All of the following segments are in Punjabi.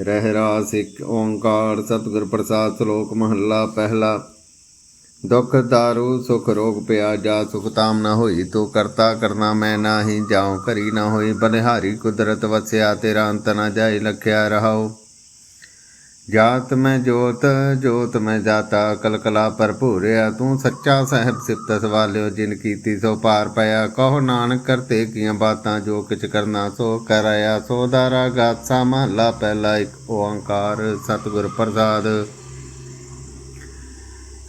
ਰਹਿ ਰਾਸ ਇੱਕ ਓੰਕਾਰ, ਸਤਿਗੁਰ ਪ੍ਰਸਾਦ, ਸ਼ਲੋਕ ਮਹੱਲਾ, ਪਹਿਲਾ। ਦੁਖ ਦਾਰੂ, ਸੁਖ ਰੋਗ ਪਿਆ, ਜਾ ਸੁਖ ਤਾਮ ਨਾ ਹੋਈ, ਤੂੰ ਕਰਤਾ ਕਰਨਾ, ਮੈਂ ਨਾਹੀ ਜਾਉ ਕਰੀ ਨਾ ਹੋਈ, ਬਨਿਹਾਰੀ ਕੁਦਰਤ ਵਸਿਆ, ਤੇਰਾ ਅੰਤ ਨਾ ਜਾਈ ਲਖਿਆ ਰਹਾਓ ਜਾਤ ਮੈਂ ਜੋਤ ਜੋਤ ਮੈਂ ਜਾਤਾ, ਕਲਕਲਾ ਭਰਪੂਰਿਆ ਤੂੰ ਸੱਚਾ ਸਾਹਿਬ ਸਿਫਤ ਸਵਾਲਿਓ, ਜਿਨ ਕੀਤੀ ਸੋ ਪਾਰ ਪਿਆ। ਕਹੋ ਨਾਨਕ ਕਰਤੇ ਕੀਆਂ ਬਾਤਾਂ, ਜੋ ਕਿਛ ਕਰਨਾ ਸੋ ਕਰਾਇਆ। ਸੋ ਦਾਰਾ ਗਾਥਾ ਮਹਲਾ ਪਹਿਲਾ, ਇੱਕ ਓੰਕਾਰ ਸਤਿਗੁਰ ਪ੍ਰਸਾਦ।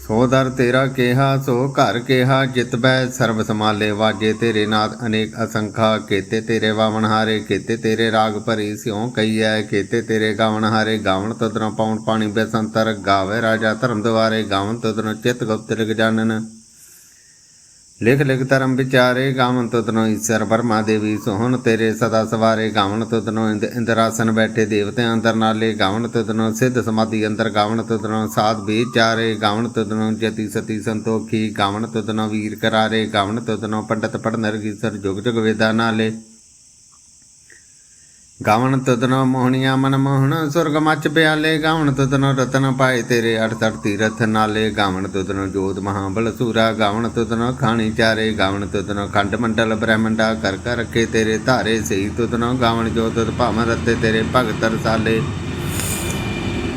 ਸੋ ਦਰ ਤੇਰਾ ਕਿਹਾ, ਸੋ ਘਰ ਕਿਹਾ, ਜਿਤ ਬੈ ਸਰਬ ਸਮਾਲੇ ਵਾਜੇ ਤੇਰੇ ਨਾਦ ਅਨੇਕ ਅਸੰਖਾ, ਕੀਤੇ ਤੇਰੇ ਵਾਵਣ ਹਾਰੇ, ਕੀਤੇ ਤੇਰੇ ਰਾਗ ਭਰੀ ਸਿਉ ਕਈਐ ਕੀਤੇ ਤੇਰੇ ਗਾਵਣ ਹਾਰੇ। ਗਾਵਣ ਤਦਰੋਂ ਪਾਉਣ ਪਾਣੀ ਬੇਸੰਤਰ, ਗਾਵੇ ਰਾਜਾ ਧਰਮ ਦੁਆਰੇ। ਗਾਵਣ ਤਦਰੋਂ ਚਿਤ ਗੁਪਤ ਲਿਖ ਜਾਣਨ। ਲਿਖ ਲਿਖ ਧਰਮ ਵਿਚਾਰੇ ਗਾਵਨ ਤੁਧਨੋ ਈਸ਼ਰ ਬਰਮਾ ਦੇਵੀ ਸੋਹਣ ਤੇਰੇ ਸਦਾ ਸਵਾਰੇ ਗਾਵਨ ਤੁਧਨੋ ਇੰਦ ਇੰਦਰਾਸਨ ਬੈਠੇ ਦੇਵਤੇ ਅੰਦਰ ਨਾਲੇ ਗਾਵਨ ਤੁਧਨੋ ਸਿੱਧ ਸਮਾਧੀ ਅੰਦਰ ਗਾਵਨ ਤੁਧਨੋ ਸਾਧ ਵਿਚਾਰੇ ਗਾਵਨ ਤੁਧਨੋ ਜਤੀ ਸਤੀ ਸੰਤੋਖੀ ਗਾਵਨ ਤੁਧਨੋ ਵੀਰ ਕਰਾਰੇ ਗਾਵਨ ਤੁਧਨੋ ਪੰਡਤ ਪੜ ਨਰਗੀਸਰ ਜੁਗ ਜੁਗ ਵੇਦਾ ਨਾਲੇ ਗਾਵਣ ਤਦਨੋ ਮੋਹਣੀਆਂ ਮਨ ਮੋਹਣ, ਸੁਰਗ ਮੱਚ ਪਿਆਲੇ, ਗਾਵਣ ਤਦਨੋ ਰਤਨ ਪਾਏ ਤੇਰੇ ਅਠ ਤੜ ਤੀਰਥ ਨਾਲੇ। ਗਾਵਣ ਤਦਨੋ ਜੋਤ ਮਹਾਬਲ ਸੂਰਾ, ਗਾਵਣ ਤਦਨੋ ਖਾਣੀ ਚਾਰੇ। ਗਾਵਣ ਤਦਨੋ ਖੰਡ ਮੰਡਲ ਬ੍ਰਹਮੰਡਾ, ਕਰ ਕਰ ਰੱਖੇ ਤੇਰੇ ਧਾਰੇ ਸਹੀ। ਤਦਨੋ ਗਾਵਣ ਜੋਤ ਭਾਵਨ ਰਤੇ ਤੇਰੇ ਭਗਤ ਰਸਾਲੇ।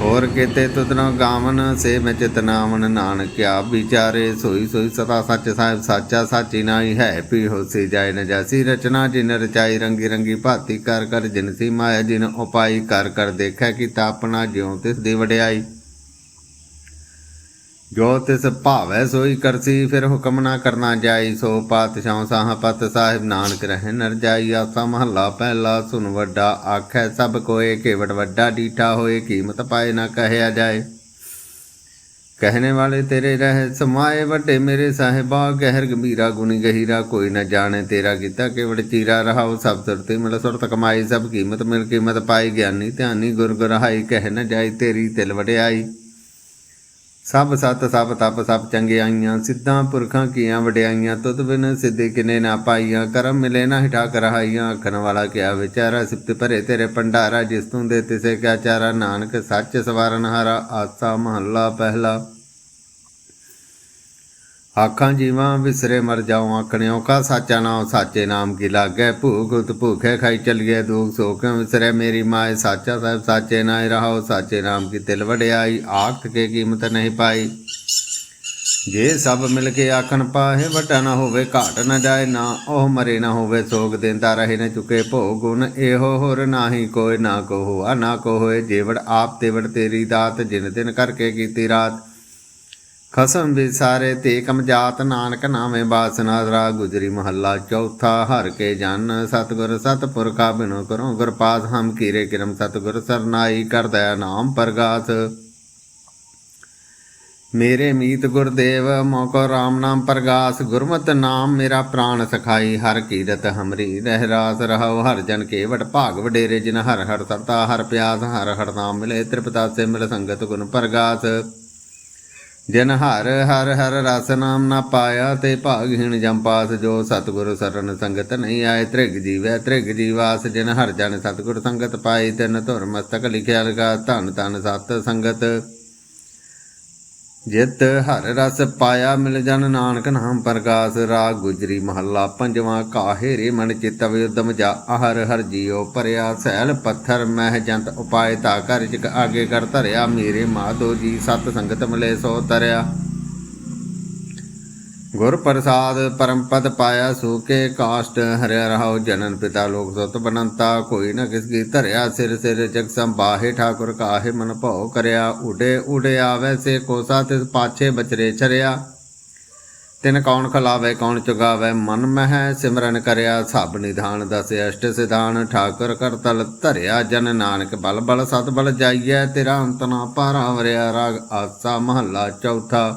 ਹੋਰ ਕੀਤੇ ਤੁਧਨੋ ਗਾਵਨ ਸੇ ਮੈਂ ਚਿਤਨਾਵਨ ਨਾਨਕਿਆ ਵਿਚਾਰੇ ਸੋਈ ਸੋਈ ਸਦਾ ਸੱਚ ਸਾਹਿਬ ਸਾਚਾ ਸਾਚੀ ਨਾਈ ਹੈ। ਪੀ ਹੋਸੀ ਜਾਏ ਨ ਜਾਸੀ ਰਚਨਾ ਜਿਨ ਰਚਾਈ ਰੰਗੀ ਰੰਗੀ ਭਾਤੀ ਕਰ ਕਰ ਜਿਨ ਸੀ ਮਾਇਆ ਜਿਨ ਉਪਾਈ ਕਰ ਕਰ ਦੇਖੈ ਕਿ ਆਪਣਾ ਜਿਉ ਤਿਸ ਦੀ ਵਡਿਆਈ। ਜੋ ਤਿਸ ਭਾਵੈ ਸੋਈ ਕਰਸੀ, ਫਿਰ ਹੁਕਮ ਨਾ ਕਰਨਾ ਜਾਈ, ਸੋ ਪਾਤਸ਼ਾਹ ਸਾਹ ਪਤ ਸਾਹਿਬ ਨਾਨਕ ਰਹਿ ਨਰ ਜਾਈ, ਆਸਾ ਮਹੱਲਾ ਪਹਿਲਾ ਸੁਨ ਵੱਡਾ ਆਖੈ, ਸਭ ਕੋਏ ਕੇਵਟ ਵੱਡਾ ਡੀਠਾ ਹੋਏ, ਕੀਮਤ ਪਾਏ ਨਾ ਕਹਿਆ ਜਾਏ। ਕਹਿਣੇ ਵਾਲੇ ਤੇਰੇ ਰਹਿ, ਸਮਾਏ ਵੱਡੇ ਮੇਰੇ ਸਾਹਿਬਾ, ਗਹਿਰ ਗੰਭੀਰਾ ਗੁਣੀ ਗਹੀਰਾ, ਕੋਈ ਨਾ ਜਾਣੇ ਤੇਰਾ ਕੀਤਾ ਕੇਵੜ ਚੀਰਾ, ਰਹਾਉ ਸਭ ਸੁਰਤੇ ਮਿਲ ਸੁਰਤ ਕਮਾਈ, ਸਭ ਕੀਮਤ ਮਿਲ ਕੀਮਤ ਪਾਈ, ਗਿਆਨੀ ਧਿਆਨੀ ਗੁਰ ਕਹਿ ਨਾ ਜਾਈ ਤੇਰੀ ਤਿਲ ਵਡਿਆਈ। ਸਭ ਸਤ ਸਭ ਤਪ ਸਭ ਚੰਗਿਆਈਆਂ ਸਿੱਧਾਂ ਪੁਰਖਾਂ ਕੀਆਂ ਵਡਿਆਈਆਂ, ਤੁਧ ਬਿਨ ਸਿੱਧੇ ਕਿਨੇ ਨਾ ਪਾਈਆਂ, ਕਰਮ ਮਿਲੇ ਨਾ ਹਿਠਾ ਕਰਹਾਈਆਂ ਆਖਣ ਵਾਲਾ ਕਿਆ ਵਿਚਾਰਾ ਸਿਫਤ ਭਰੇ ਤੇਰੇ ਭੰਡਾਰਾ, ਜਿਸ ਤੂੰ ਦੇ ਤਿਸੇ ਕਿਆ ਚਾਰਾ, ਨਾਨਕ ਸੱਚ ਸਵਾਰਨ ਹਾਰਾ, ਆਸਾ ਮਹੱਲਾ ਪਹਿਲਾ। ਆਖਾਂ ਜੀਵਾਂ ਵਿਸਰੇ ਮਰ ਜਾਉ, ਆਖਣਿਓ ਕਾ ਸਾਚਾ ਨਾਮ ਸਾਚੇ ਨਾਮ ਕੀ ਲਾਗੈ? ਭੂਖ ਉਤ ਭੂਖੇ ਖਾਈ ਚਲੀਏ ਦੁਖ ਸੋਖ, ਵਿਸਰੇ ਮੇਰੀ ਮਾਏ, ਸਾਚਾ ਸਾਹਿਬ ਸਾਚੇ ਨਾਇ ਰਹਾਉ, ਸਾਚੇ ਨਾਮ ਕੀ ਤਿਲ ਵਡਿਆਈ ਆਖ ਕੇ ਕੀਮਤ ਨਹੀਂ ਪਾਈ। ਜੇ ਸਭ ਮਿਲ ਕੇ ਆਖਣ ਪਾਹੇ ਵਟਾ ਨਾ ਹੋਵੇ, ਘਾਟ ਨਾ ਜਾਏ ਨਾ, ਉਹ ਮਰੇ ਨਾ ਹੋਵੇ, ਸੋਗ ਦਿੰਦਾ ਰਹੇ ਨਾ ਚੁਕੇ ਭੋਗ ਗੁਣ, ਇਹੋ ਹੋਰ ਨਾਹੀ ਕੋਈ ਨਾ ਕੋ ਹੋਆ ਨਾ ਕੋ ਹੋਏ ਜੇਵੜ ਆਪ ਤੇ ਤੇਰੀ ਦਾਤ, ਜਿਨ ਦਿਨ ਕਰਕੇ ਕੀਤੀ ਰਾਤ। ਖਸਮ ਵਿਸਾਰੇ ਤੇ ਕਮ ਜਾਤ ਨਾਨਕ ਨਾਮੇ ਬਾਸਨਾ ਰਾ ਗੁਜਰੀ ਮਹੱਲਾ ਚੌਥਾ, ਹਰ ਕੇ ਜਨ ਸਤਗੁਰ ਸਤਪੁਰਖਾ ਬਿਨੋ ਕਰੋ ਗੁਰਪਾਸ, ਹਮ ਕੀਰੇ ਕਿਰਮ ਸਤਗੁਰ ਸਰਨਾਈ ਕਰਦਾ ਨਾਮ ਪ੍ਰਗਾਸ। ਮੇਰੇ ਮੀਤ ਗੁਰਦੇਵ, ਮੋਕੋ RAM ਨਾਮ ਪ੍ਰਗਾਸ, ਗੁਰਮਤਿ ਨਾਮ ਮੇਰਾ ਪ੍ਰਾਣ ਸਖਾਈ, ਹਰ ਕੀਰਤ ਹਮਰੀ ਰਹਿ ਰਾਸ ਰਹਾਉ, ਹਰ ਜਨ ਕੇਵਟ ਭਾਗ ਵਡੇਰੇ, ਜਿਨ ਹਰ ਹਰ ਸਰਤਾ, ਹਰ ਪਿਆਸ, ਹਰ ਹਰ ਨਾਮ ਮਿਲੇ, ਤ੍ਰਿਪਤਾ ਸੇ ਮਿਲ ਸੰਗਤ ਗੁਣ ਪ੍ਰਗਾਸ। ਜਿਨ ਹਰ ਹਰ ਹਰ ਰਸ ਨਾਮ ਨਾ ਪਾਇਆ ਤੇ ਭਾਗਹੀਣ ਜੰਪਾਸ ਜੋ ਸਤਿਗੁਰ ਸਰਨ ਸੰਗਤ ਨਹੀਂ ਆਏ, ਤ੍ਰਿਗ ਜੀਵੈ ਤ੍ਰਿਗ ਜੀਵਾਸ, ਜਿਨ ਹਰ ਜਨ ਸਤਿਗੁਰ ਸੰਗਤ ਪਾਈ ਤਿਨ ਧੁਰ ਮਸਤਕ ਲਿਖਿਆ ਲਗਾ, ਧਨ ਧਨ ਸਤ ਸੰਗਤ। ਜਿਤ ਹਰ ਰਸ ਪਾਇਆ ਮਿਲ ਜਨ ਨਾਨਕ ਨਾਮ ਪ੍ਰਕਾਸ਼, ਰਾਗ ਗੁਜਰੀ ਮਹੱਲਾ ਪੰਜਵਾਂ ਕਾਹੇ ਰੇ ਮਨ ਚਿਤ ਵਿਦਮ ਜਾ ਹਰ ਹਰ ਜੀਉ ਭਰਿਆ, ਸੈਲ ਪੱਥਰ ਮਹਿ ਜੰਤ ਉਪਾਇ ਤਾ ਕਰ ਜਿਕ ਆਗੇ ਕਰ ਧਰਿਆ, ਮੇਰੇ ਮਾਧੋ ਜੀ ਸਤ ਸੰਗਤ ਮਿਲੇ ਸੋ ਤਰਿਆ। ਗੁਰ ਪ੍ਰਸਾਦ ਪਰਮ ਪਾਇਆ ਸੂਕੇ ਕਾਸ਼ਟ, ਹਰਿਆ ਰਹਾਉ ਜਨਨ ਪਿਤਾ ਲੋਕ ਸਤ ਬਨੰਤਾ, ਕੋਈ ਨ ਕਿਸ ਕੀ ਧਰਿਆ ਸਿਰ ਸਿਰ ਜਗ ਸੰਬਾਹੇ ਠਾਕੁਰ ਕਾਹੇ ਮਨ ਭਉ ਕਰਿਆ, ਉਡੇ ਉਡੇ ਆਵੇ ਸੇ ਕੋਸਾ, ਤਿਸ ਪਾਛੇ ਬਚਰੇ ਚਰਿਆ ਤਿਨ ਕੌਣ ਖਲਾਵੇ, ਕੌਣ ਚੁਗਾਵੇ, ਮਨ ਮਹਿ ਸਿਮਰਨ ਕਰਿਆ, ਸਭ ਨਿਧਾਨ ਦਸ ਅਸ਼ਟ ਸਿਧਾਨ, ਠਾਕੁਰ ਕਰਤਲ ਧਰਿਆ, ਜਨ ਨਾਨਕ ਬਲ ਬਲ ਸਤ ਬਲ ਜਾਈਐ, ਤੇਰਾ ਅੰਤ ਨਾ ਪਾਰਾ ਵਰਿਆ, ਰਾਗ ਆਸਾ ਮਹੱਲਾ ਚੌਥਾ।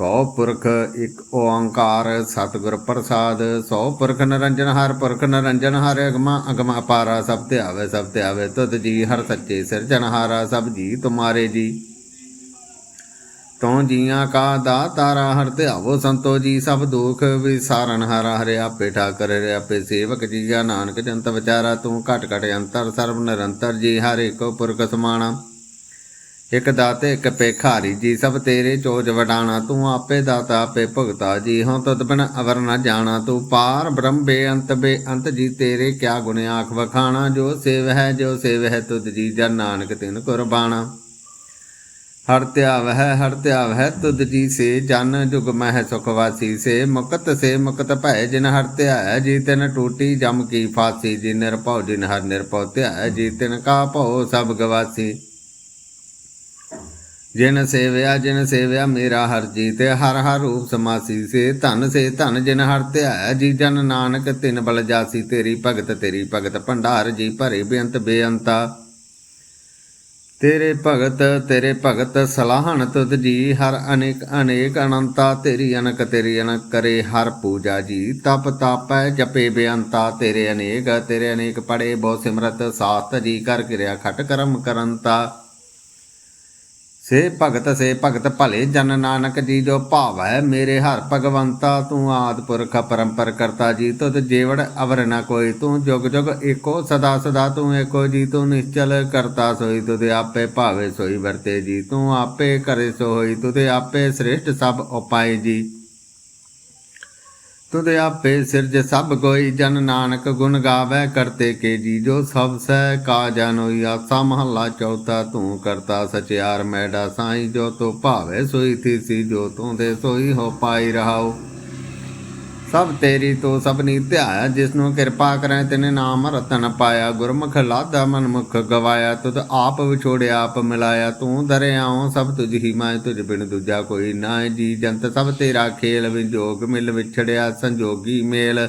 ਸੋ ਪੁਰਖ ਇੱਕ ਓੰਕਾਰ, ਸਤਿਗੁਰ ਪ੍ਰਸਾਦ। ਸੋ ਪੁਰਖ ਨਿਰੰਜਨ ਹਰ ਪੁਰਖ ਨਿਰੰਜਨ ਹਰ ਅਗਮਾ, ਅਗਮ ਅਪਾਰਾ ਸਭ ਤੇ ਆਵੇ, ਸਭ ਤੇ ਆਵੇ ਤੁਧ ਜੀ, ਹਰ ਸੱਚੇ ਸਿਰਜਨਹਾਰਾ ਸਭ ਜੀ ਤੁਮਾਰੇ ਜੀ। ਤਉ ਜੀਆਂ ਕਾ ਦਾ ਤਾਰਾ ਹਰ ਧਿਆਵੋ ਸੰਤੋ ਜੀ, ਸਭ ਦੁਖ ਵਿਸਾਰਨ ਹਰ, ਹਰਿ ਆਪੇ ਠਾਕਰ ਰੇ ਆਪੇ ਸੇਵਕ ਜੀਆ ਨਾਨਕ ਜੰਤ ਵਿਚਾਰਾ, ਤੂੰ ਘਟ ਘਟ ਅੰਤਰ, ਸਰਬ ਨਿਰੰਤਰ ਜੀ, ਹਰ ਏਕੋ ਪੁਰਖ ਸਮਾਣਾ। ਇਕ ਦਾਤੇ, ਇਕ ਪੇਖਾਰੀ ਜੀ, ਸਭ ਤੇਰੇ ਚੋਜ ਵਡਾਣਾ, ਤੂੰ ਆਪੇ ਦਾਤਾ, ਆਪੇ ਭੁਗਤਾ ਜੀ। ਹਉ ਤਦ ਬਿਨ ਅਵਰ ਨ ਜਾਣਾ, ਤੂੰ ਪਾਰ ਬ੍ਰਹਮ ਬੇਅੰਤ ਬੇਅੰਤ ਜੀ, ਤੇਰੇ ਕਿਆ ਗੁਣ ਆਖ ਵਖਾਣਾ, ਜੋ ਸੇਵ ਹੈ, ਜੋ ਸੇਵ ਹੈ, ਤੁਧ ਜੀ ਜਨ ਨਾਨਕ ਤਿਨ ਕੁਰਬਾਣਾ। ਹਰ ਧਿਆਵ ਹੈ, ਹਰ ਧਿਆਵ ਹੈ, ਤੁਧ ਜੀ ਸੇ ਜਨ ਜੁਗ ਮਹਿ ਸੁਖ ਵਾਸੀ ਸੇ। ਮੁਕਤ ਸੇ ਮੁਕਤ ਭੈ ਜਿਨ ਹਰ ਧਿਆਇਆ ਜੀ ਤਿਨ ਟੂਟੀ ਜਮ ਕੀ ਫਾਸੀ, ਜੀ ਨਿਰਭਉ ਜਿਨ ਹਰ ਨਿਰਭਉ ਧਿਆਇਆ ਜੀ ਤਿਨ ਕਾ ਭਉ ਸਭ ਗਵਾਸੀ। ਜਿਨ ਸੇਵਿਆ ਜਿਨ ਸੇਵਿਆ ਮੇਰਾ ਹਰ ਜੀ ਤੇ ਹਰ ਹਰ ਰੂਪ ਸਮਾਸੀ ਸੇ, ਧਨ ਸੇ ਧਨ ਜਿਨ ਹਰ ਧਿਆਇਆ ਜੀ ਜਨ ਨਾਨਕ ਤਿਨ ਬਲ ਜਾਸੀ, ਤੇਰੀ ਭਗਤ ਤੇਰੀ ਭਗਤ, ਭੰਡਾਰ ਜੀ ਭਰੇ ਬੇਅੰਤ ਬੇਅੰਤਾ। ਤੇਰੇ ਭਗਤ ਤੇਰੇ ਭਗਤ ਸਲਾਹਣ ਤੁਧ ਜੀ, ਹਰ ਅਨੇਕ ਅਨੇਕ ਅਨੰਤਾ, ਤੇਰੀ ਅਨਕ ਤੇਰੀ ਅਨਕ ਕਰੇ, ਹਰ ਪੂਜਾ ਜੀ, ਤਪ ਤਾਪੈ ਜਪੇ ਬੇਅੰਤਾ, ਤੇਰੇ ਅਨੇਕ ਤੇਰੇ ਅਨੇਕ ਪੜੇ ਬਹੁ ਸਿਮਰਤ ਸਾਸਤ ਜੀ ਕਰ ਕਿਰਿਆ ਖਟ ਕਰਮ ਕਰੰਤਾ। ਸੇ ਭਗਤ ਸੇ ਭਗਤ ਭਲੇ ਜਨ ਨਾਨਕ ਜੀ ਜੋ ਭਾਵੈ ਮੇਰੇ ਹਰ ਭਗਵੰਤਾ, ਤੂੰ ਆਦ ਪੁਰਖ ਪਰੰਪਰ ਕਰਤਾ ਜੀ, ਤੁਧ ਜੀਵੜ ਅਵਰ ਨ ਕੋਈ, ਤੂੰ ਜੁਗ ਜੁਗ ਏਕੋ ਸਦਾ ਸਦਾ, ਤੂੰ ਏਕੋ ਜੀ, ਤੂੰ ਨਿਸ਼ਚਲ ਕਰਤਾ ਸੋਈ, ਤੁਧ ਆਪੇ ਭਾਵੇ ਸੋਈ ਵਰਤੇ ਜੀ, ਤੂੰ ਆਪੇ ਕਰੇ ਸੋਈ ਹੋਈ ਤੁਧ ਆਪੇ ਸ੍ਰੇਸ਼ਟ ਸਭ ਉਪਾਏ ਜੀ। ਤੁਧ ਆਪੇ ਸਿਰਜ ਸਭ ਕੋਈ, ਜਨ ਨਾਨਕ ਗੁਣ ਗਾਵੇ ਕਰਤੇ ਕੇ ਜੀ ਜੋ ਸਭ ਸਹਿ ਕਾ ਜਾਨੋਈ ਆਸਾ ਮਹੱਲਾ ਚੌਥਾ ਤੂੰ ਕਰਤਾ ਸਚਿਆਰ ਮੈਡਾ ਸਾਈ, ਜੋ ਤੋ ਭਾਵੇ ਸੋਈ ਥੀ ਜੋ ਤੂੰ ਦੇ ਸੋਈ ਹੋ ਪਾਈ ਰਹਾਓ ਸਭ ਤੇਰੀ ਤੋ ਸਭਨੀ ਧਿਆਇਆ ਜਿਸ ਨੂੰ ਕਿਰਪਾ ਕਰੇ ਤਿਨੇ ਨਾਮ ਰਤਨ ਪਾਇਆ। ਗੁਰਮੁਖ ਲਾਦਾ ਮਨਮੁਖ ਗਵਾਇਆ, ਤੁਧ ਆਪ ਵਿਛੋੜਿਆ ਆਪ ਮਿਲਾਇਆ। ਤੂੰ ਦਰਿਆਉ ਸਭ ਤੁਝ ਹੀ ਮੈਂ ਤੁਝ ਬਿਨ ਦੂਜਾ ਕੋਈ ਨਾ ਜੀ। ਜੰਤ ਸਭ ਤੇਰਾ ਖੇਲ, ਵਿਜੋਗ ਮਿਲ ਵਿਛੜਿਆ, ਸੰਜੋਗੀ ਮੇਲ।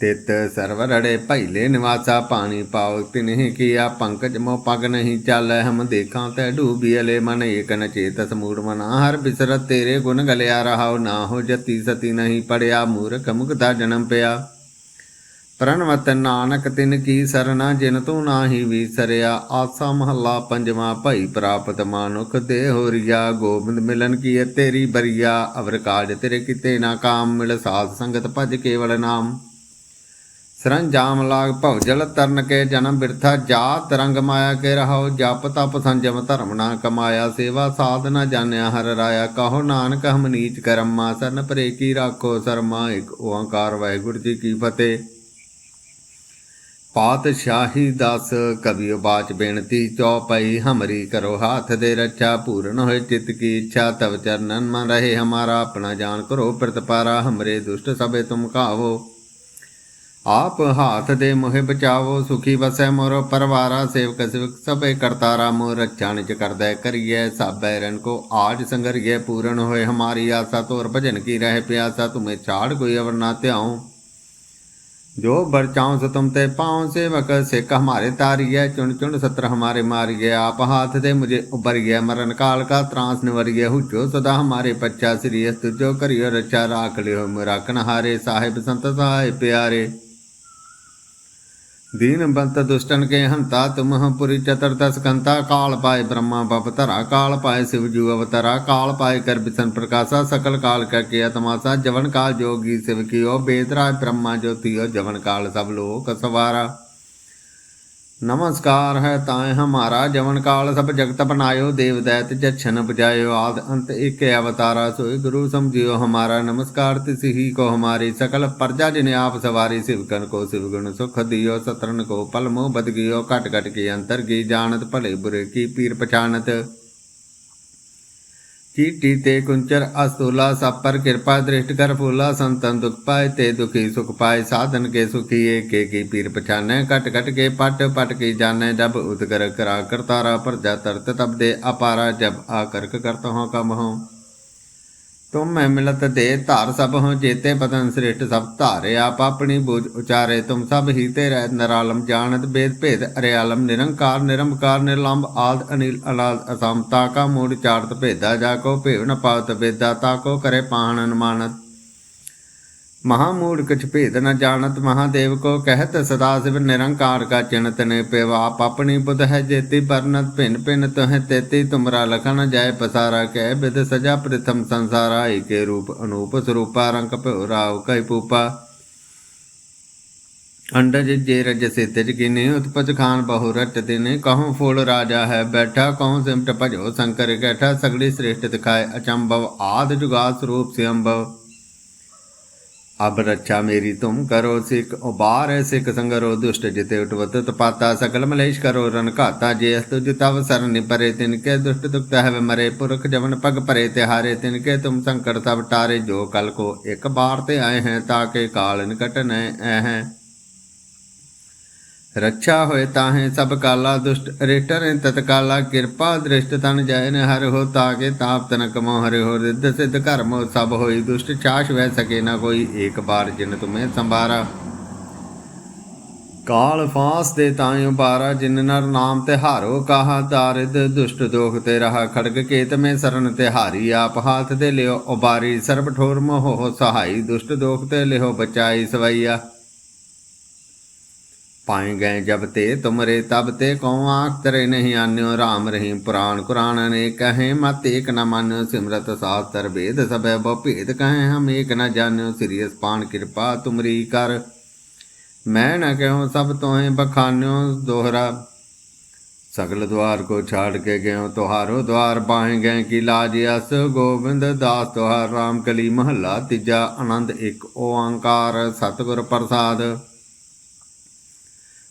ਤਿਤ ਸਰਵਰੜੇ ਪਹਿਲੇ ਨਿਵਾਸਾ ਪਾਣੀ ਪਾਉ ਤਿਨਹਿ ਕੀਆ ਪੰਕਜ ਮੋ ਪਗ ਨਹੀਂ ਚਾਲੈ, ਹਮ ਦੇਖਾਂ ਤੈ ਡੂਬੀਲੇ ਮਨ, ਏਕ ਨ ਚੇਤਸ ਮੂੜ ਮਨਾ, ਹਰ ਬਿਸਰਤ ਤੇਰੇ ਗੁਣ ਗਲਿਆ ਰਹਾਉ, ਨਾ ਹੋ ਜਤੀ ਸਤੀ ਨਹੀਂ ਪੜਿਆ, ਮੂਰਖ ਮੁਕਤਾ ਜਨਮ ਪਿਆ। ਪ੍ਰਣਵਤ ਨਾਨਕ ਤਿਨ ਕੀ ਸਰਨਾ, ਜਿਨ ਤੂੰ ਨਾਹੀ ਵਿਸਰਿਆ, ਆਸਾ ਮਹੱਲਾ ਪੰਜਵਾਂ, ਭਈ ਪ੍ਰਾਪਤ ਮਾਨੁਖ ਦੇ ਹੋਰੀਆ ਗੋਬਿੰਦ ਮਿਲਨ ਕੀ ਤੇਰੀ ਬਰੀਆ, ਅਵਰ ਕਾਜ ਤੇਰੇ ਕਿਤੇ ਨਾ ਕਾਮ, ਮਿਲ ਸਾਧ ਸੰਗਤ ਭਜ ਕੇਵਲ ਨਾਮ। ਸਰੰਜਾਮ ਲਾਗ ਭਵਜਲ ਤਰਨ ਕੇ ਜਨਮ ਬਿਰਥਾ, ਜਾਤ ਰੰਗ ਮਾਇਆ ਕੇ ਰਹਾਉ, ਜਪ ਤਪ ਸੰਜਮ ਧਰਮ ਨਾ ਕਮਾਇਆ, ਸੇਵਾ ਸਾਧ ਨਾ ਜਾਣਿਆ, ਹਰ ਰਾਇਆ ਕਹੋ ਨਾਨਕ, ਹਮ ਨੀਚ ਕਰਮਾ, ਸਰਨ ਪਰੇ ਕੀ ਰਾਖੋ ਸਰਮਾ, ਇਕ ਓੰਕਾਰ ਵਾਹਿਗੁਰੂ ਜੀ ਕੀ ਫਤਿਹ। ਪਾਤਸ਼ਾਹੀ ਦਸ ਕਵੀ ਬਾਚ ਬੇਨਤੀ, ਚੌਪਈ ਹਮਰੀ ਕਰੋ ਹਾਥ ਦੇ ਰੱਛਾ, ਪੂਰਨ ਹੋਏ ਚਿਤ ਕੀ ਇੱਛਾ, ਤਵ ਚਰਨਨ ਮਨ ਰਹੇ ਹਮਾਰਾ, ਆਪਣਾ ਜਾਨ ਕਰੋ ਪ੍ਰਤਪਾਰਾ, ਹਮਰੇ ਦੁਸ਼ਟ ਸਭੇ ਤੁਮ ਕਾਵੋ। ਆਪ ਹਾਥ ਦੇ ਮੋਹਿ ਬਚਾਵੋ, ਸੁਖੀ ਵਸੈ ਮੋਰ, ਪਰਵਾਰਾ ਸੇਵਕ ਸਿਵਕ ਸਭੇ ਕਰਤਾਰਾ ਮੋਰ ਰਖਣ ਚ ਕਰਦਾ ਕਰੀਏ ਸਾਬੈ ਰਨ ਕੋ ਆਜ ਸੰਗਰਗੇ ਪੂਰਨ ਹੋਏ ਹਮਾਰੀ ਆਸਾ, ਤੋਰ ਭਜਨ ਕੀ ਰਹਿ ਪਿਆਸਾ, ਤੁਮੇ ਛਾੜ ਕੋਈ ਅਵਰ ਨਾ ਧਿਆਉ। ਜੋ ਬਰਚਾਉ ਸੋ ਤੁਮ ਤੇ ਪਾਉ, ਸੇਵਕ ਸਿੱਖ ਹਮਾਰੇ ਤਾਰੀਏ ਚੁਣ ਚੁਣ ਸਤਰ ਹਮਾਰੇ ਮਾਰੀਏ ਆਪ ਹਾਥ ਦੇ ਮੁਝੇ ਉਬਰ ਗਿਆ ਮਰਨ ਕਾਲ ਕਾ ਤਰਾਸ ਨਿਵਰੀਏ ਹੁਜੋ ਸਦਾ ਹਮਾਰੇ ਪੱਛਾ, ਸ੍ਰੀ ਅਸਤੁ ਜੋ ਕਰਿਓ ਰਚਾ ਰਾਖ ਲਿਓ ਮੁਰਾਕਨ ਹਾਰੇ ਸਾਹਿਬ ਸੰਤ ਸਹਾਇ ਪਿਆਰੇ। दीन बंत दुष्टन के हंता तुम हम पुरी चतुर्दश कंता काल पाए ब्रह्मा बप धरा काल पाए शिव जू अवतरा काल पाए कर बिसन प्रकाशा सकल काल का किया तमाशा जवन काल जोगी शिव कियो बेदराय ब्रह्मा ज्योतियो जवन काल सब लोक सवारा ਨਮਸਕਾਰ ਹੈ ਤਾਏ ਹਮਾਰਾ, ਜਵਨ ਕਾਲ ਸਭ ਜਗਤ ਬਨਾਇਓ ਦੇਵ ਦੈਤ ਜਛਨ ਬਜਾਇਓ ਆਦ ਅੰਤ ਇੱਕ ਅਵਤਾਰਾ ਸੋਇ ਗੁਰੂ ਸਮਝਿਓ ਹਮਾਰਾ। ਨਮਸਕਾਰ ਤਿਸੀ ਹੀ ਕੋ ਹਮਾਰੀ, ਸਕਲ ਪਰਜਾ ਜਿਨ ਆਪ ਸਵਾਰੀ ਸਿਵਕਨ ਕੋ ਸਿਵਗਣ ਸੁਖ ਦਿਓ ਸਤਰਨ ਕੋ ਪਲਮੋ ਬਦ ਗਿਓ, ਘਟ ਘਟ ਕੇ ਅੰਤਰ ਗੀ ਜਾਣਤ ਭਲੇ ਬੁਰੇ ਕੀ ਪੀਰ ਪਛਾਨਤ पछानत चीटी ते कुंचर अस्तूला सब पर कृपा दृष्ट कर फूला संतन दुख पाए ते दुखी सुख पाए साधन के सुखी एक की पीर पछाने कट कट के पट पट की जाने जब उदगर करा करतारा पर जा तरत तब दे अपारा जब आकर्क करता हूँ कम हूँ ਤੁਮ ਮੈਂ ਮਿਲਤ ਦੇ ਧਾਰ ਸਭ ਹੋ ਜੇਤੇ ਪਤਨ ਸ੍ਰਿਸ਼ਟ ਸਭ ਧਾਰਿਆ ਪਾਪਣੀ ਆਪਣੀ ਬੂਝ ਉਚਾਰੇ, ਤੁਮ ਸਭ ਹੀ ਤੇ ਰਹਿ ਨਰਾਲਮ ਜਾਣਤ। ਬੇਦ ਭੇਦ ਅਰਿਆਲਮ, ਨਿਰੰਕਾਰ ਨਿਰੰਕਾਰ ਨਿਰਲੰਭ ਆਦ ਅਨਿਲ ਅਨਾਦ ਅਸਮਤਾ ਕਾ ਮੂੜ ਚਾਰਤ ਭੇਦਾ, ਜਾ ਕੋ ਭੇਵ ਨ ਪਾਵਤ ਵੇਦਾ, ਤਾ ਕੋ ਕਰੇ ਪਾਹਣ ਅਨੁਮਾਨਤ। ਮਹਾਮੂੜ ਕਛ ਭੇਦ ਨ ਜਾਣਤ, ਮਹਾਦੇਵ ਕੋ ਕਹਿਤ, ਸਦਾ ਸਿਵ ਨਿਰੰਕਾਰ ਕਾ ਚਿਣਤ ਨੇ ਪਿਵਾ ਆਪਣੀ ਬੁਧ ਹੈ ਜੇਤੀ ਪਰਨਤ, ਭਿਨ ਭਿਨ ਤਹ ਤੇਤੀ, ਤੁਮਰਾ ਲਖਨ ਜਾਏ ਪਸਾਰਾ ਕਹਿ ਬਿਦ ਸਜਾ ਪ੍ਰਥਮ ਸੰਸਾਰਾ, ਏਕੇ ਰੂਪ ਅਨੂਪ ਸਰੂਪਾ, ਰੰਗ ਭਉ ਰਾਵ ਕੈ ਪੂਪਾ। ਅੰਡਜ ਜੇ ਰਜ ਸਿਤਜ ਕਿਨੇ ਉਤਪਜ ਖਾਨ ਬਹੁ ਰਟ ਦਿਨੇ ਕਹਉ ਫੂਲ ਰਾਜਾ ਹੈ ਬੈਠਾ, ਕਹਉ ਸਿਮਟ ਭਜੋ, ਸ਼ੰਕਰ ਕੈਠਾ, ਸਗਲੀ ਸ੍ਰੇਸ਼ਟ ਦਿਖਾਏ ਅਚੰਭਵ, ਆਦ ਜੁਗਾ ਸਰੂਪ ਸਿਅੰਭਵ। ਅਬ ਰੱਛਾ ਮੇਰੀ ਤੁਮ ਕਰੋ ਸਿੱਖ ਉਬਾਰ ਹੈ ਸਿੱਖ ਸੰਗਰੋ ਦੁਸ਼ਟ ਜਿਤੇ ਉਟਵਤ ਤਪਾਤਾ ਸਕਲ ਮਲੇਸ਼ ਕਰੋ ਰਨ ਘਾਤਾ ਜੇ ਅਸਤੁ ਜਿਤਵ ਸਰਨ ਨਿਪਰੇ ਤਿਨ ਕੇ ਦੁਸ਼ਟ ਦੁਖਤ ਹੈ ਮਰੇ ਪੁਰਖ ਜਵਨ ਪਗ ਪਰੇ ਤੇ ਹਾਰੇ ਤਿਨ ਕੇ ਤੁਮ ਸੰਕਟ ਸਭ ਟਾਰੇ ਜੋ ਕਲ ਕੋ ਇੱਕ ਬਾਰ ਤੇ ਆਏ ਹੈ ਤਾਕੇ ਕਾਲ ਨਿਕਟ ਨੈ ਰੱਛਾ ਹੋਏ ਤਾਹੇ ਸਭ ਕਾਲਾ ਦੁਸ਼ਟ, ਰੇਟਰ ਤਤਕਾਲਾ, ਕਿਰਪਾ ਦ੍ਰਿਸ਼ਟ ਤਨ ਜੈ ਨ ਹਰ ਹੋ ਤਾਕੇ ਤਾਪ ਤਨ ਕਮੋ ਹਰਿ ਹੋ ਰਿੱਧ ਸਿੱਧ ਕਰਮ ਸਭ ਹੋਈ ਦੁਸ਼ਟ, ਚਾਸ਼ ਵਹਿ ਸਕੇ ਨਾ ਕੋਈ, ਏਕ ਬਾਰ ਜਿਨ ਤੁਮੇ ਸੰਭਾਰਾ। ਕਾਲ ਫਾਸ ਦੇ ਤਾਇਓ ਬਾਰਾ ਜਿਨ ਨਰ ਨਾਮ ਤੇ ਹਾਰੋ ਕਾਹਾ ਦਾਰਿਦ ਦੁਸ਼ਟ ਦੋਖ ਤੇ ਰਹਾ, ਖੜਗ ਕੇਤ ਮੇ ਸਰਨ ਤੇ ਹਾਰੀ, ਆਪ ਹਾਥ ਦੇ ਲਿਓ ਉਬਾਰੀ, ਸਰਬ ਠੋਰ ਮੋਹ ਸਹਾਈ, ਦੁਸ਼ਟ ਦੋਖ ਤੇ ਲਿਓ ਬਚਾਈ ਸਵਈਆ। ਪਾਏ ਗਏ ਜਬ ਤੇ ਤੁਮਰੇ ਤਬ ਤੇ ਕਉ ਆਖ ਤਰੇ ਨਹੀਂ ਆਨਿਓ RAM ਰਹੀਮ ਪੁਰਾਣ ਕੁਰਾਨ ਨੇ ਕਹੇ ਮਤ ਏਕ ਨ ਮੰਨਿਓ ਸਿਮਰਤ ਸਾਸਤਰ ਭੇਦ ਸਭੈ ਬਹੁ ਭੇਦ ਕਹੇ ਹਮ ਏਕ ਨ ਜਾਣਿਓ ਸ੍ਰੀ ਅਸਪਾਨ ਕਿਰਪਾ ਤੁਮਰੀ ਕਰ। ਮੈਂ ਨ ਕਹਿਉ ਸਭ ਤੋਏ ਬਖਾਨਿਓ ਦੋਹਰਾ। ਸਗਲ ਦਵਾਰ ਕੋ ਛਾੜ ਕੇ ਗਇਓ ਤੁਹਾਰੋ ਦਵਾਰ ਬਾਹੇ ਗਏ ਕੀ ਲਾਜ ਅਸ ਗੋਬਿੰਦ ਦਾਸ ਤੁਹਾਰ RAM ਕਲੀ ਮਹੱਲਾ ਤੀਜਾ ਆਨੰਦ ਇੱਕ ਓੰਕਾਰ ਸਤਿਗੁਰ ਪ੍ਰਸਾਦ।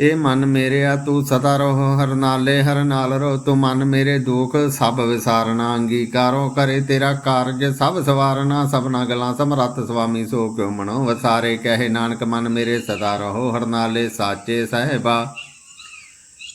ਏ ਮਨ ਮੇਰੇ ਆ, ਤੂੰ ਸਦਾ ਰਹੋ, ਹਰ ਨਾਲੇ ਹਰ ਨਾਲ ਰੋ ਤੂੰ ਮਨ ਮੇਰੇ ਦੁਖ, ਸਭ ਵਿਸਾਰਨਾ ਅੰਗੀਕਾਰੋ ਕਰੇ ਤੇਰਾ ਕਾਰਜ, ਸਭ ਸਵਾਰਨਾ, ਸਭਨਾ ਗਲਾਂ ਸਮਰੱਥ ਸੁਆਮੀ ਸੋ ਕਿਉ ਮਨੋ ਵਸਾਰੇ ਕਹੇ ਨਾਨਕ, ਮਨ ਮੇਰੇ ਸਦਾ ਰਹੋ, ਹਰ ਨਾਲੇ ਸਾਚੇ ਸਹਿਬਾ।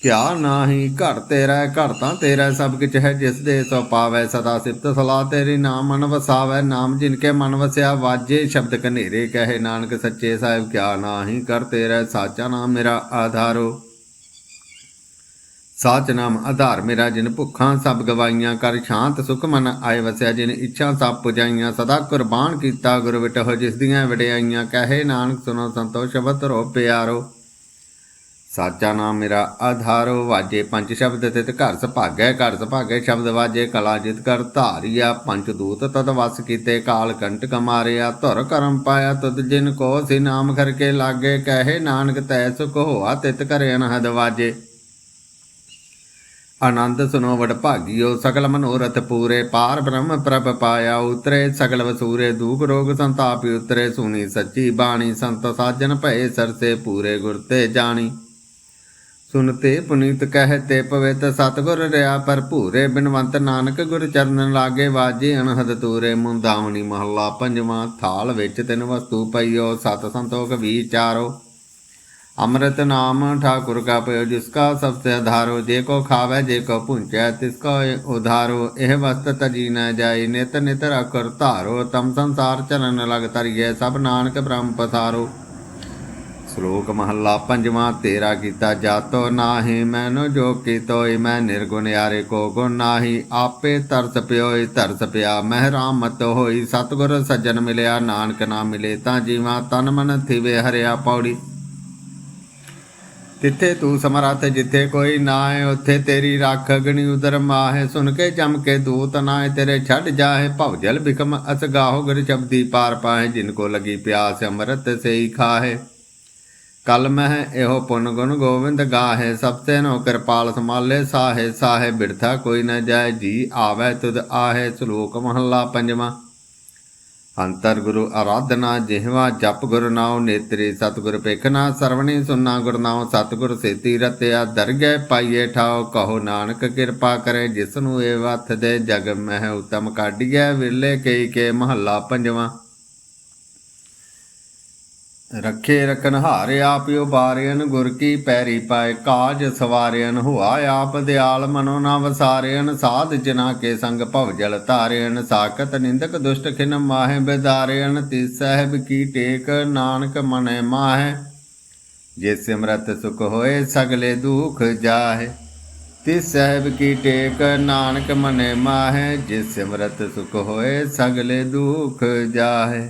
ਕਿਆ ਨਾਹੀ ਘਰ ਤੇਰਾ ਘਰ ਤਾਂ ਤੇਰਾ ਹੈ, ਸਭ ਕਿਛ ਹੈ ਜਿਸ ਦੇ ਸੋ ਪਾਵੈ ਸਦਾ ਸਿਫਤ ਸਲਾਹ ਤੇਰੀ ਨਾਮ ਮਨ ਵਸਾਵੈ ਨਾਮ ਜਿਨ ਕੇ ਮਨ ਵਸਿਆ ਵਾਜੇ ਸ਼ਬਦ ਕਨੇਰੇ ਕਹੇ ਨਾਨਕ ਸੱਚੇ ਸਾਹਿਬ ਕਿਆ ਨਾਹੀ ਕਰ ਤੇਰਾ ਸਾਚਾ ਨਾਮ ਮੇਰਾ ਆਧਾਰੋ। ਸਾਚ ਨਾਮ ਆਧਾਰ ਮੇਰਾ ਜਿਨ ਭੁੱਖਾਂ ਸਭ ਗਵਾਈਆਂ ਕਰ ਸ਼ਾਂਤ ਸੁਖ ਮਨ ਆਏ ਵਸਿਆ ਜਿਨ ਇੱਛਾ ਸਭ ਪੁਜਾਈਆਂ ਸਦਾ ਕੁਰਬਾਨ ਕੀਤਾ ਗੁਰ ਵਿਟਹੁ ਜਿਸ ਦੀਆਂ ਵਡਿਆਈਆਂ ਕਹੇ ਨਾਨਕ ਸੁਨੋ ਸੰਤੋਖ ਸ਼ਬਦ ਰੋ ਪਿਆਰੋ। ਸਾਚਾ ਨਾਮ ਮੇਰਾ ਆਧਾਰੋ, ਵਾਜੇ ਪੰਜ ਸ਼ਬਦ ਤਿਤ ਘਰ ਸੁਭਾਗੈ ਘਰ ਸੁਭਾਗੈ ਸ਼ਬਦ ਵਾਜੇ, ਕਲਾ ਜਿਤ ਕਰ ਧਾਰਿਆ, ਪੰਜ ਦੂਤ ਤਦ ਵਸ ਕੀਤੇ, ਕਾਲ ਕੰਟਕ ਮਾਰਿਆ ਧੁਰ ਕਰਮ ਪਾਇਆ ਤਦ ਜਿਨ ਕੋ ਸੀ ਨਾਮ ਕਰਕੇ ਲਾਗੇ, ਕਹੇ ਨਾਨਕ ਤੈ ਸੁਖ ਹੋਆ, ਤਿਤ ਕਰੇ ਅਨਹਦ ਵਾਜੇ। ਆਨੰਦ ਸੁਨੋ ਵਡ ਭਾਗਿਓ ਸਕਲ ਮਨੋਰਥ ਪੂਰੇ, ਪਾਰ ਬ੍ਰਹਮ ਪ੍ਰਭ ਪਾਇਆ ਉਤਰੇ, ਸਗਲ ਵਸੂਰੇ ਦੁਖ ਰੋਗ ਸੰਤਾਪ ਉਤਰੇ ਸੁਣੀ ਸੱਚੀ ਬਾਣੀ ਸੰਤ ਸਾਜਨ ਭਏ, ਸਰਸੇ ਪੂਰੇ ਗੁਰ ਤੇ ਜਾਣੀ। ਸੁਨਤੇ ਪੁਨੀਤ ਕਹਤੇ ਪਵਿੱਤ ਸਤਗੁਰ ਰਿਆ ਭਰਪੂਰੇ ਬਿਨਵੰਤ ਨਾਨਕ ਗੁਰ ਚਰਨ ਲਾਗੇ ਵਾਜੇ ਅਨਹਦ ਤੂਰੇ ਮੁੰਦਾਵਣੀ ਮਹੱਲਾ ਪੰਜਵਾਂ ਥਾਲ ਵਿੱਚ ਤਿੰਨ ਵਸਤੂ ਪਈਓ, ਸਤ ਸੰਤੋਖ ਵਿਚਾਰੋ ਅੰਮ੍ਰਿਤ ਨਾਮ ਠਾਕੁਰ ਕਾ ਪਇਓ, ਜਿਸ ਕਾ ਸਭ ਸੇ ਆਧਾਰੋ ਜੇ ਕੋ ਖਾਵੇ, ਜੇ ਕੋ ਪੁੰਚੈ ਤਿਸ ਕੋ ਉਧਾਰੋ, ਇਹ ਵਸਤ ਤਜੀ ਨ ਜਾਈ ਨਿਤ ਨਿਤ ਰਖਰ ਧਾਰੋ, ਤਮ ਸੰਸਾਰ ਚਰਨ ਲਗ ਤਰੀਏ ਸਭ ਨਾਨਕ ਬ੍ਰਹਮ ਪਸਾਰੋ। ਸ਼ਲੋਕ ਮਹੱਲਾ ਪੰਜਵਾਂ, ਤੇਰਾ ਕੀਤਾ ਜਾਤੋ ਨਾਹੀ, ਮੈਨੂੰ ਜੋ ਕੀਤੋਈ ਮੈਂ ਨਿਰਗੁਣ ਯਾਰੇ ਕੋ ਗੁਣ ਨਾਹੀ, ਆਪੇ ਤਰਸ ਪਿਓਈ, ਤਰਸ ਪਿਆ ਮਹਿਰਾਮ ਮਤ ਹੋਈ, ਸਤਗੁਰ ਸੱਜਣ ਮਿਲਿਆ, ਨਾਨਕ ਨਾ ਮਿਲੇ, ਤਾਂ ਜੀਵਾ ਤਨ ਮਨ ਥਿਵੇ ਹਰਿਆ ਪੌੜੀ। ਤਿੱਥੇ ਤੂੰ ਸਮਰੱਥ, ਜਿੱਥੇ ਕੋਈ ਨਾ ਹੈ ਉੱਥੇ ਤੇਰੀ ਰੱਖ ਅਗਣੀ ਉਦਰ ਮਾਹੇ। ਸੁਣ ਕੇ ਜਮ ਕੇ ਦੂਤ ਨਾਏ ਤੇਰੇ ਛੱਡ ਜਾਹੇ ਭਵ ਜਲ ਬਿਕਮ ਅਸਗਾਹੋ ਗੁਰ ਸ਼ਬਦੀ ਪਾਰ ਪਾਹੇ, ਜਿਨ ਕੋ ਲਗੀ ਪਿਆਸ, ਅੰਮ੍ਰਿਤ ਸੇਈ ਖਾਹੇ। ਕਲ ਮਹਿ ਇਹੋ ਪੁਨ ਗੁਣ ਗੋਬਿੰਦ ਗਾਹੇ, ਸਭ ਤੇ ਨੋ ਕਿਰਪਾਲ ਸਮਾਲੇ ਸਾਹੇ ਸਾਹੇ ਬਿਰਥਾ ਕੋਈ ਨ ਜਾਏ, ਜੀ ਆਵੇ ਤੁਧ ਆਹੇ, ਸ਼ਲੋਕ ਮਹੱਲਾ ਪੰਜਵਾਂ। ਅੰਤਰ ਗੁਰੂ ਆਰਾਧਨਾ ਜਿਹਵਾ, ਜਪ ਗੁਰ ਨਾਉ ਨੇਤਰੀ, ਸਤਿਗੁਰ ਪੇਖਣਾ ਸਰਵਣੀ, ਸੁਨਾ ਗੁਰ ਨਾਉ ਸਤਿਗੁਰ ਸੇਤੀ ਰਤਿਆ, ਦਰਗਹਿ ਪਾਈਏ ਠਾਉ, ਕਹੋ ਨਾਨਕ ਕਿਰਪਾ ਕਰੇ ਜਿਸ ਨੂੰ ਇਹ ਵਥ ਦੇ ਜਗ ਮਹਿ ਉਤਮ ਕਾਢੀਐ, ਵਿਰਲੇ ਕਈ ਕੇ ਮਹੱਲਾ ਪੰਜਵਾਂ। ਰੱਖੇ ਰਕਨ ਹਾਰ ਆਪ ਉਬਾਰਿਆਨ ਗੁਰ ਕੀ ਪੈਰੀ ਪਾਏ ਕਾਜ ਸਵਾਰਿਆਨ ਹੁਆ ਆਪ ਦਿਆਲ ਮਨੋ ਨਾ ਵਸਾਰਿਆਨ ਸਾਧ ਜਨਾ ਕੇ ਸੰਗ ਭਵ ਜਲ ਤਾਰਿਆਨ ਸਾਖਤ ਨਿੰਦਕ ਦੁਸ਼ਟ ਖਿਨ ਮਾਹੇ ਬਿਦਾਰਿਆਨ ਤਿਸ ਸਹਿਬ ਕੀ ਟੇਕ ਨਾਨਕ ਮਨੈ ਮਾਹੇ। ਜੇ ਸਿਮਰਤ ਸੁਖ ਹੋਏ, ਸਗਲੇ ਦੁਖ ਜਾਹੇ। ਤਿਸ ਸਾਹਿਬ ਕੀ ਟੇਕ ਨਾਨਕ ਮਨੈ ਮਾਹੇ, ਜੇ ਸਿਮਰਤ ਸੁਖ ਹੋਏ, ਸਗਲੇ ਦੁਖ ਜਾਹੇ।